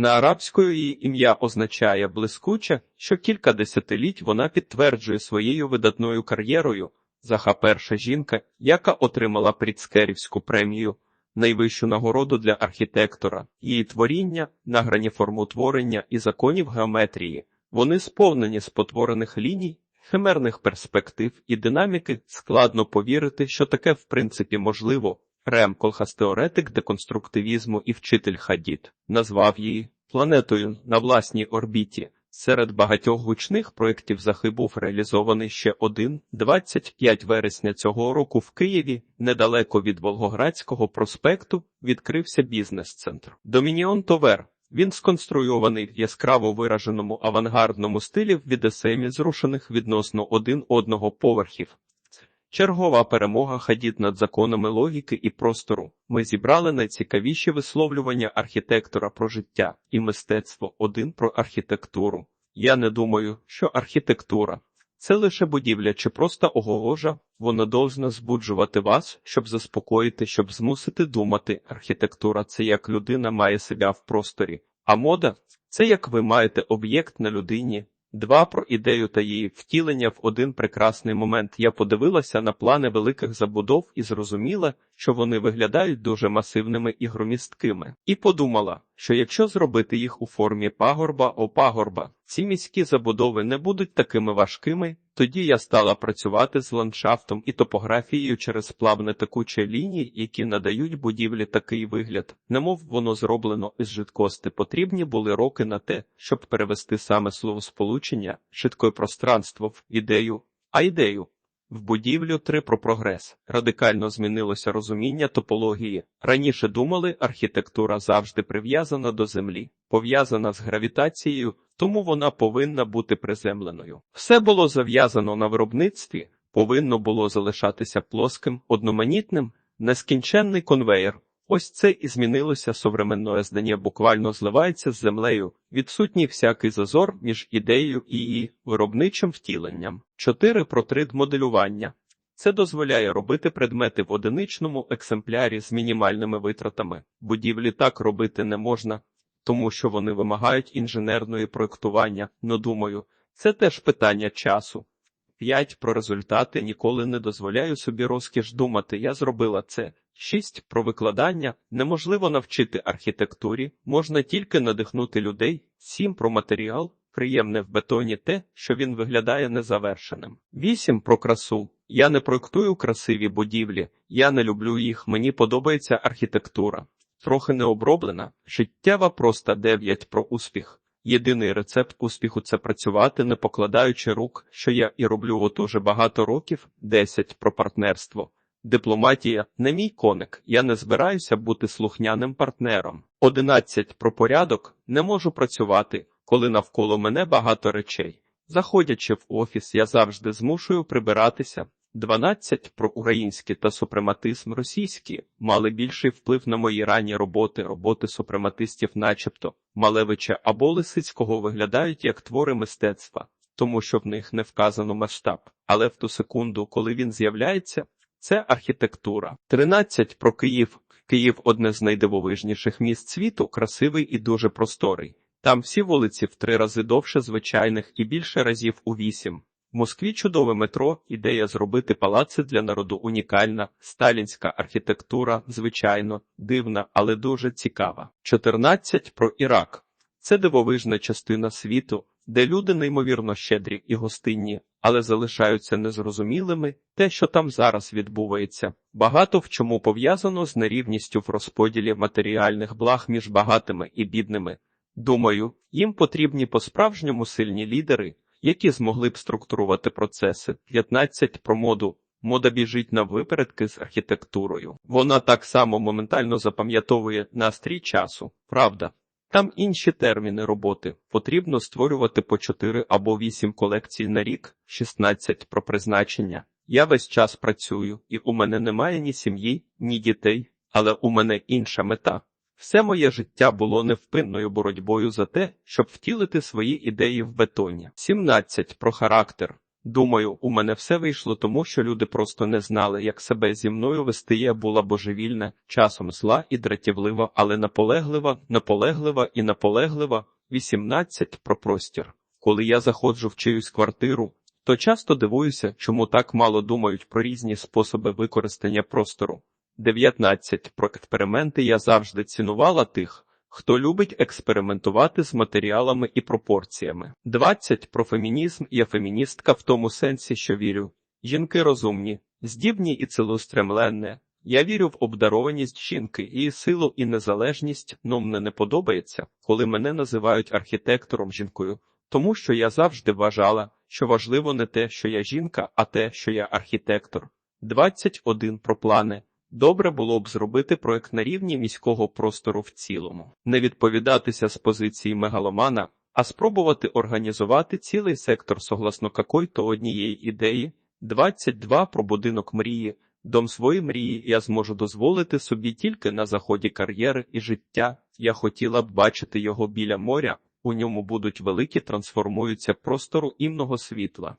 На арабською її ім'я означає блискуче, що кілька десятиліть вона підтверджує своєю видатною кар'єрою. Заха перша жінка, яка отримала Пріцкерівську премію, найвищу нагороду для архітектора, її творіння, награні форму творення і законів геометрії. Вони сповнені спотворених ліній, химерних перспектив і динаміки. Складно повірити, що таке в принципі можливо. Рем Колхас теоретик деконструктивізму і вчитель Хадід назвав її планетою на власній орбіті. Серед багатьох гучних проєктів Захи був реалізований ще один 25 вересня цього року в Києві, недалеко від Волгоградського проспекту, відкрився бізнес-центр. Домініон Товер. Він сконструйований в яскраво вираженому авангардному стилі в відесемі, зрушених відносно один одного поверхів. Чергова перемога хадід над законами логіки і простору. Ми зібрали найцікавіші висловлювання архітектора про життя і мистецтво один про архітектуру. Я не думаю, що архітектура це лише будівля чи просто огорожа, вона должна збуджувати вас, щоб заспокоїти, щоб змусити думати. Архітектура це як людина має себе в просторі, а мода це як ви маєте об'єкт на людині. Два про ідею та її втілення в один прекрасний момент. Я подивилася на плани великих забудов і зрозуміла, що вони виглядають дуже масивними і громісткими, і подумала, що якщо зробити їх у формі пагорба о пагорба, ці міські забудови не будуть такими важкими. Тоді я стала працювати з ландшафтом і топографією через плавне текучі лінії, які надають будівлі такий вигляд, немов воно зроблено із жидкости. Потрібні були роки на те, щоб перевести саме словосполучення, швидкое пространство в ідею, а ідею. В будівлю 3 про прогрес радикально змінилося розуміння топології. Раніше думали, архітектура завжди прив'язана до землі, пов'язана з гравітацією, тому вона повинна бути приземленою. Все було зав'язано на виробництві, повинно було залишатися плоским, одноманітним, нескінченний конвеєр. Ось це і змінилося современне здання буквально зливається з землею, відсутній всякий зазор між ідеєю і її виробничим втіленням. 4 про 3 моделювання. Це дозволяє робити предмети в одиничному екземплярі з мінімальними витратами. Будівлі так робити не можна, тому що вони вимагають інженерної проєктування. Ну думаю, це теж питання часу. 5 про результати ніколи не дозволяю собі розкіш думати. Я зробила це. 6. Про викладання неможливо навчити архітектурі, можна тільки надихнути людей. 7. Про матеріал приємне в бетоні те, що він виглядає незавершеним. 8. Про красу. Я не проєктую красиві будівлі, я не люблю їх, мені подобається архітектура. Трохи не оброблена, життєва просто 9 про успіх. Єдиний рецепт успіху це працювати, не покладаючи рук, що я і роблю от уже багато років, 10 про партнерство. Дипломатія не мій коник, я не збираюся бути слухняним партнером. 11 про порядок не можу працювати, коли навколо мене багато речей. Заходячи в офіс, я завжди змушую прибиратися. 12 про українські та супрематизм російські мали більший вплив на мої ранні роботи, роботи супрематистів, начебто Малевича або Лисицького виглядають як твори мистецтва, тому що в них не вказано масштаб. Але в ту секунду, коли він з'являється, це архітектура. 13 про Київ. Київ одне з найдивовижніших міст світу, красивий і дуже просторий. Там всі вулиці в три рази довше звичайних і більше разів у вісім. В Москві чудове метро, ідея зробити палаци для народу унікальна, сталінська архітектура, звичайно, дивна, але дуже цікава. 14 про Ірак. Це дивовижна частина світу, де люди неймовірно щедрі і гостинні, але залишаються незрозумілими те, що там зараз відбувається. Багато в чому пов'язано з нерівністю в розподілі матеріальних благ між багатими і бідними. Думаю, їм потрібні по-справжньому сильні лідери, які змогли б структурувати процеси. 15 про моду. Мода біжить на випередки з архітектурою. Вона так само моментально запам'ятовує настрій часу, правда. Там інші терміни роботи. Потрібно створювати по 4 або 8 колекцій на рік, 16 про призначення. Я весь час працюю, і у мене немає ні сім'ї, ні дітей, але у мене інша мета. Все моє життя було невпинною боротьбою за те, щоб втілити свої ідеї в бетоні. 17 про характер. Думаю, у мене все вийшло тому, що люди просто не знали, як себе зі мною вести. Я була божевільна, часом зла і дратівлива, але наполеглива, наполеглива і наполеглива. 18 про простір. Коли я заходжу в чиюсь квартиру, то часто дивуюся, чому так мало думають про різні способи використання простору. 19 про експерименти я завжди цінувала тих, хто любить експериментувати з матеріалами і пропорціями. 20 про фемінізм я феміністка в тому сенсі, що вірю. Жінки розумні, здібні і цілеустремленне. Я вірю в обдарованість жінки, її силу і незалежність, но мне не подобається, коли мене називають архітектором жінкою, тому що я завжди вважала, що важливо не те, що я жінка, а те, що я архітектор. 21 про плани. Добре було б зробити проект на рівні міського простору в цілому, не відповідатися з позиції мегаломана, а спробувати організувати цілий сектор согласно какой-то однієї ідеї. 22 про будинок мрії. Дом своєї мрії я зможу дозволити собі тільки на заході кар'єри і життя. Я хотіла б бачити його біля моря. У ньому будуть великі трансформуються простору імного світла.